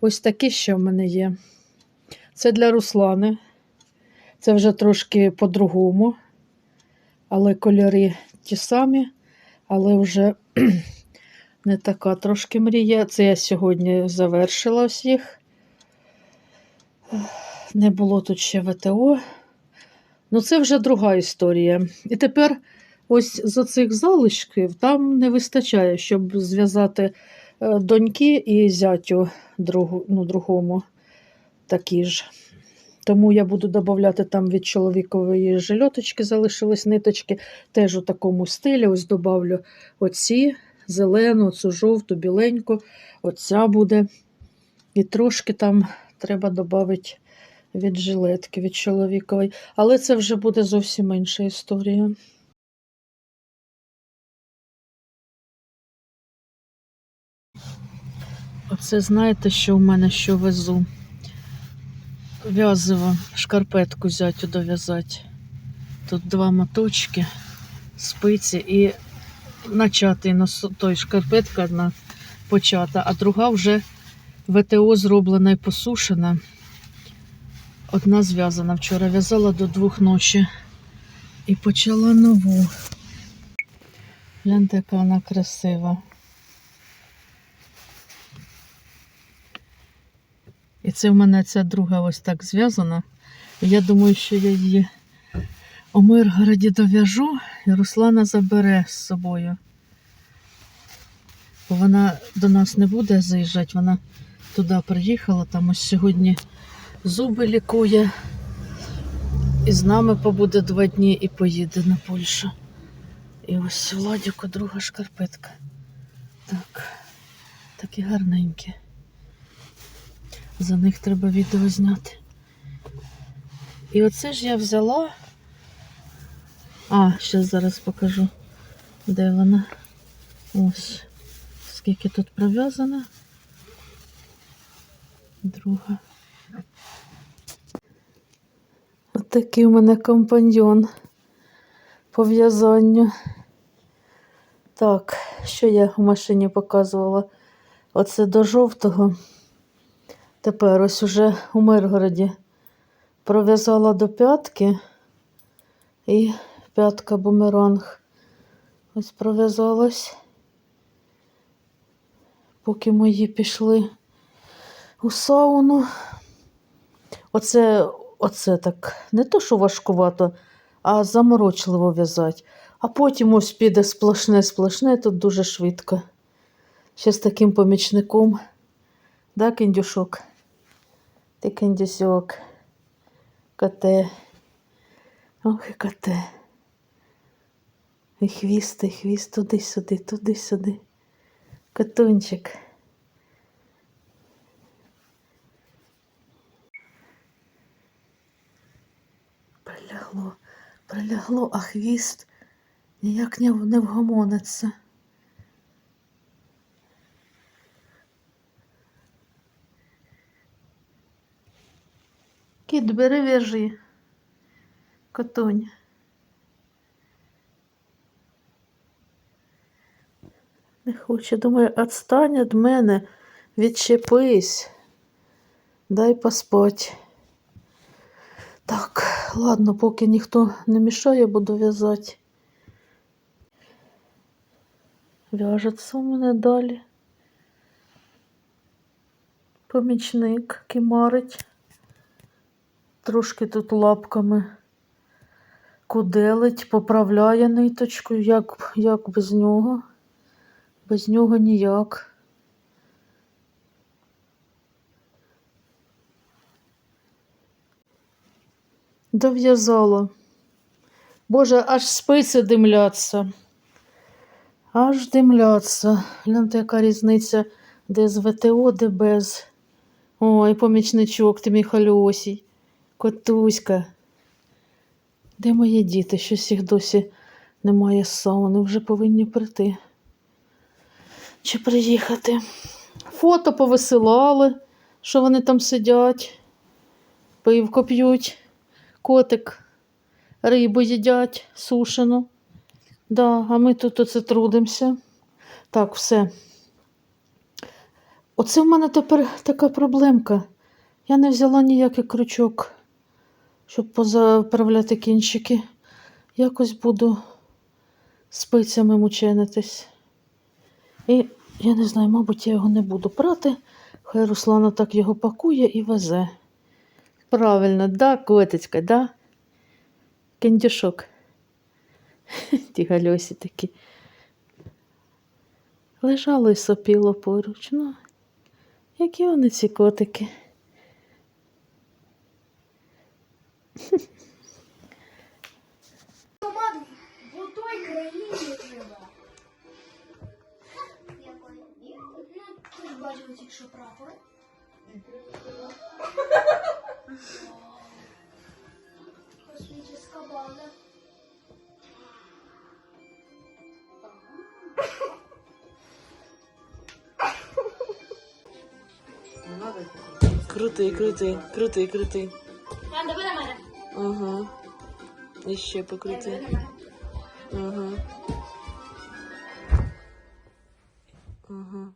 Ось такі ще в мене є. Це для Руслани. Це вже трошки по-другому. Але кольори ті самі, але вже не така трошки мрія. Це я сьогодні завершила всіх. Не було тут ще ВТО. Ну, це вже друга історія. І тепер ось з цих залишків там не вистачає, щоб зв'язати доньки і зятю другу, ну, другому такі ж. Тому я буду додавати там від чоловікової жильоточки, залишились ниточки, теж у такому стилі. Ось добавлю оці, зелену, цю жовту, біленьку, оця буде. І трошки там треба додати від жилетки, від чоловікової. Але це вже буде зовсім інша історія. Оце знаєте, що в мене що везу? В'язово шкарпетку зятю дов'язати. Тут два моточки, спиці і начатий нос... той шкарпетка одна почата, а друга вже ВТО зроблена і посушена. Одна зв'язана. Вчора в'язала до двох ночі і почала нову. Гляньте, яка вона красива. Це в мене ця друга ось так зв'язана. Я думаю, що я її у Миргороді дов'яжу і Руслана забере з собою. Бо вона до нас не буде заїжджати, вона туди приїхала, там ось сьогодні зуби лікує. І з нами побуде два дні і поїде на Польщу. І ось Владіку друга шкарпетка. Так, такі гарненькі. За них треба відео зняти. І оце ж я взяла. А, ще зараз покажу, де вона. Ось. Скільки тут пров'язано. Друга. От такий у мене компаньйон по в'язанню. Так, що я в машині показувала? Оце до жовтого. Тепер ось уже у Миргороді пров'язала до п'ятки і п'ятка бумеранг. Ось пров'язалась, поки мої пішли у сауну. Оце, оце так не то, що важкувато, а заморочливо в'язати. А потім ось піде сплошне-сплошне, тут дуже швидко. Ще з таким помічником. Да, кіндюшок? Ти кіндюсьок. Коте. Ох, і коте. І хвіст, і хвіст туди-сюди, туди-сюди. Катунчик. Прилягло, прилягло, а хвіст ніяк не вгомониться. Кіт, бери в'яжи. Котонь. Не хоче, думаю, отстань від мене, відчепись. Дай поспать. Так, ладно, поки ніхто не мішає, буду в'язати. В'яжеться у мене далі. Помічник кимарить. Трошки тут лапками куделить, поправляє ниточку, як, як без нього. Без нього ніяк. Дов'язала. Боже, аж спиці димляться. Аж димляться. Гляньте, яка різниця, де з ВТО, де без. Ой, помічничок, ти мій хальосій. Котуська. Де мої діти? Щось їх досі немає з сауни, вже повинні прийти. Чи приїхати? Фото повисилали, що вони там сидять, пивко п'ють, котик, рибу їдять, сушену. Да, а ми тут оце трудимося. Так, все. Оце в мене тепер така проблемка. Я не взяла ніякий крючок, щоб позаправляти кінчики. Якось буду спицями мученитись. І я не знаю, мабуть, я його не буду прати. Хай Руслана так його пакує і везе. Правильно, да, котечка, да? Кендюшок. Ті гальосі такі. Лежало і сопіло поруч. Ну, які вони ці котики. В той країні. Якої? Ну, тільки що прапор. Космічна. Крутий, крутий, крутий, крутий. А, давай. Ага. І ще. Ага. Ага.